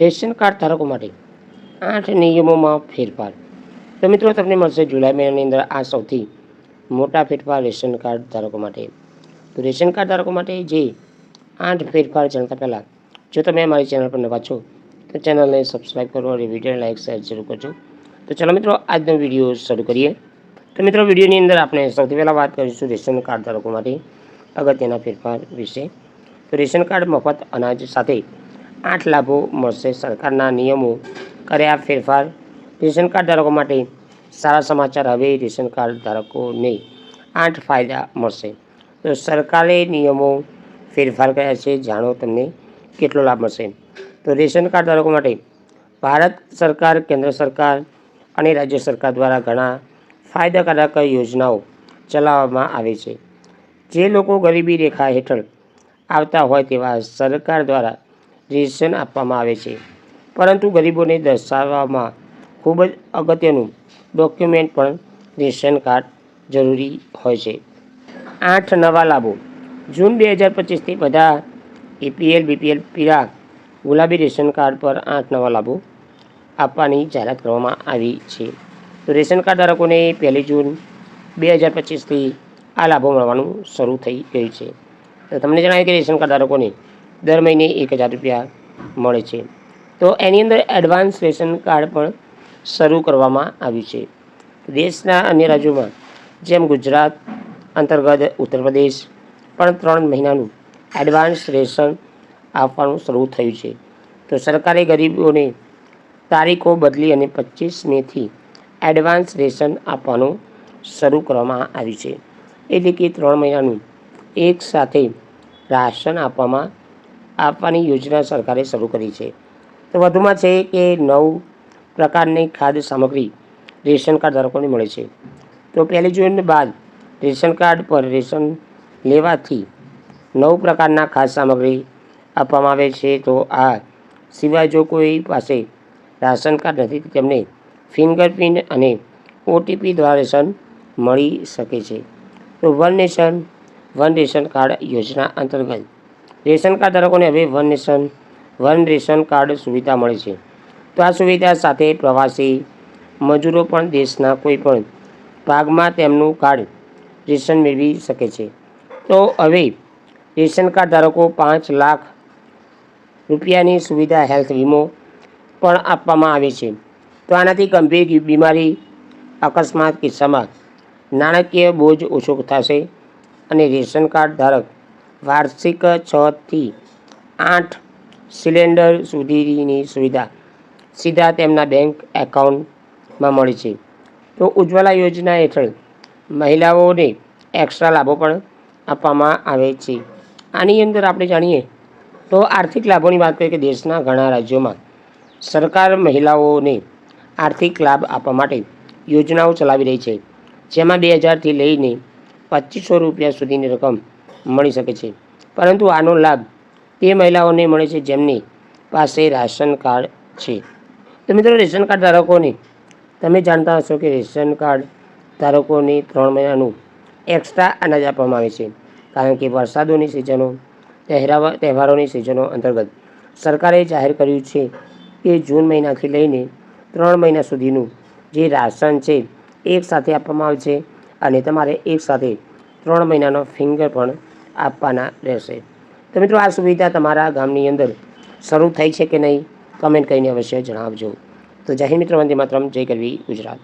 Ration card ધારકો માટે આઠ નિયમોમાં ફેરફાર. તો મિત્રો, તમને મળશે જુલાઈ મહિનાની અંદર આ સૌથી મોટા ફેરફાર રેશન કાર્ડ ધારકો માટે. તો રેશન કાર્ડ ધારકો માટે જે આઠ ફેરફાર જણાતા પહેલાં, જો તમે અમારી ચેનલ પર નવા છો, તો ચેનલને સબસ્ક્રાઈબ કરો અને વીડિયો લાઈક શેર જરૂર કરજો. તો ચાલો મિત્રો, આજનો વીડિયો શરૂ કરીએ. તો મિત્રો, વિડીયોની અંદર આપણે સૌથી પહેલાં વાત કરીશું રેશન કાર્ડ ધારકો માટે અગત્યના ફેરફાર વિશે. તો રેશન કાર્ડ મફત અનાજ સાથે આઠ લાભો મળશે. સરકારના નિયમો કર્યા ફેરફાર. રેશન કાર્ડ ધારકો માટે સારા સમાચાર. હવે રેશન કાર્ડ ધારકોને આઠ ફાયદા મળશે. તો સરકારે નિયમો ફેરફાર કર્યા છે. જાણો તમને કેટલો લાભ મળશે. તો રેશન કાર્ડ ધારકો માટે ભારત સરકાર, કેન્દ્ર સરકાર અને રાજ્ય સરકાર દ્વારા ઘણા ફાયદાકારક યોજનાઓ ચલાવવામાં આવે છે. જે લોકો ગરીબી રેખા હેઠળ આવતા હોય તેવા સરકાર દ્વારા રેશન આપવામાં આવે છે. પરંતુ ગરીબોને દર્શાવવામાં ખૂબ જ અગત્યનું ડોક્યુમેન્ટ પણ રેશન કાર્ડ જરૂરી હોય છે. આઠ નવા લાભો. જૂન બે હજાર પચીસથી બધા એપીએલ બીપીએલ પીરા ગુલાબી રેશન કાર્ડ પર આઠ નવા લાભો આપવાની જાહેરાત કરવામાં આવી છે. તો રેશન કાર્ડ ધારકોને પહેલી જૂન બે હજાર પચીસથી આ લાભો મળવાનું શરૂ થઈ ગયું છે. તો તમને જણાવ્યું કે રેશન કાર્ડ ધારકોને દર મહિને એક હજાર રૂપિયા મળે છે. તો એની અંદર એડવાન્સ રેશન કાર્ડ પણ શરૂ કરવામાં આવ્યું છે. દેશના અન્ય રાજ્યોમાં, જેમ ગુજરાત, અંતર્ગત ઉત્તર પ્રદેશ, પણ ત્રણ મહિનાનું એડવાન્સ રેશન આપવાનું શરૂ થયું છે. તો સરકારે ગરીબોને તારીખો બદલી અને પચીસ મેથી એડવાન્સ રેશન આપવાનું શરૂ કરવામાં આવ્યું છે. એટલે કે ત્રણ મહિનાનું એક સાથે રાશન આપવામાં આપવાની યોજના સરકારે શરૂ કરી છે. તો વધુમાં છે કે નવ પ્રકારની ખાદ્ય સામગ્રી રેશન કાર્ડ ધારકોને મળે છે. તો પહેલી જૂન બાદ રેશન કાર્ડ પર રેશન લેવાથી નવ પ્રકારના ખાદ્ય સામગ્રી આપવામાં આવે છે. તો આ સિવાય જો કોઈ પાસે રાશન કાર્ડ નથી તેમને ફિંગરપ્રિન્ટ અને ઓટીપી દ્વારા રેશન મળી શકે છે. તો one nation, one ration card યોજના અંતર્ગત રેશન કાર્ડ ધારકોને હવે one nation one ration card સુવિધા મળે છે. તો આ સુવિધા સાથે પ્રવાસી મજૂરો પણ દેશના કોઈ પણ ભાગમાં તેમનું કાર્ડ રેશન મેળવી શકે છે. તો હવે રેશન કાર્ડ ધારકો પાંચ લાખ રૂપિયાની સુવિધા હેલ્થ વીમો પણ આપવામાં આવે છે. તો આનાથી ગંભીર બીમારી અકસ્માત કિસ્સામાં નાણાકીય બોજ ઓછો થશે અને રેશન કાર્ડ ધારક વાર્ષિક છથી આઠ સિલિન્ડર સુધીની સુવિધા સીધા તેમના બેંક એકાઉન્ટમાં મળે છે. તો ઉજ્જવલા યોજના હેઠળ મહિલાઓને એક્સ્ટ્રા લાભો પણ આપવામાં આવે છે. આની અંદર આપણે જાણીએ તો આર્થિક લાભોની વાત કરીએ કે દેશના ઘણા રાજ્યોમાં સરકાર મહિલાઓને આર્થિક લાભ આપવા માટે યોજનાઓ ચલાવી રહી છે. જેમાં બે હજારથી લઈને પચીસો રૂપિયા સુધીની રકમ મળી શકે છે. પરંતુ આનો લાભ તે મહિલાઓને મળે છે જેમની પાસે રાશન કાર્ડ છે. તો મિત્રો, રેશન કાર્ડ ધારકોને, તમે જાણતા હશો કે રેશન કાર્ડ ધારકોને ત્રણ મહિનાનું એક્સ્ટ્રા અનાજ આપવામાં આવે છે. કારણ કે વરસાદોની સિઝનો તહેરાવા, તહેવારોની સિઝનો અંતર્ગત સરકારે જાહેર કર્યું છે કે જૂન મહિનાથી લઈને ત્રણ મહિના સુધીનું જે રાશન છે એક સાથે આપવામાં આવે છે અને તમારે એક સાથે ત્રણ મહિનાનો ફિંગર પણ આપવાના રહેશે. તો મિત્રો, આ સુવિધા તમારા ગામની અંદર શરૂ થઈ છે કે નહીં? કમેન્ટ કરીને અવશ્ય જણાવજો. તો જય હિન્દ મિત્રો, વંદે માતરમ, જય કરવી ગુજરાત.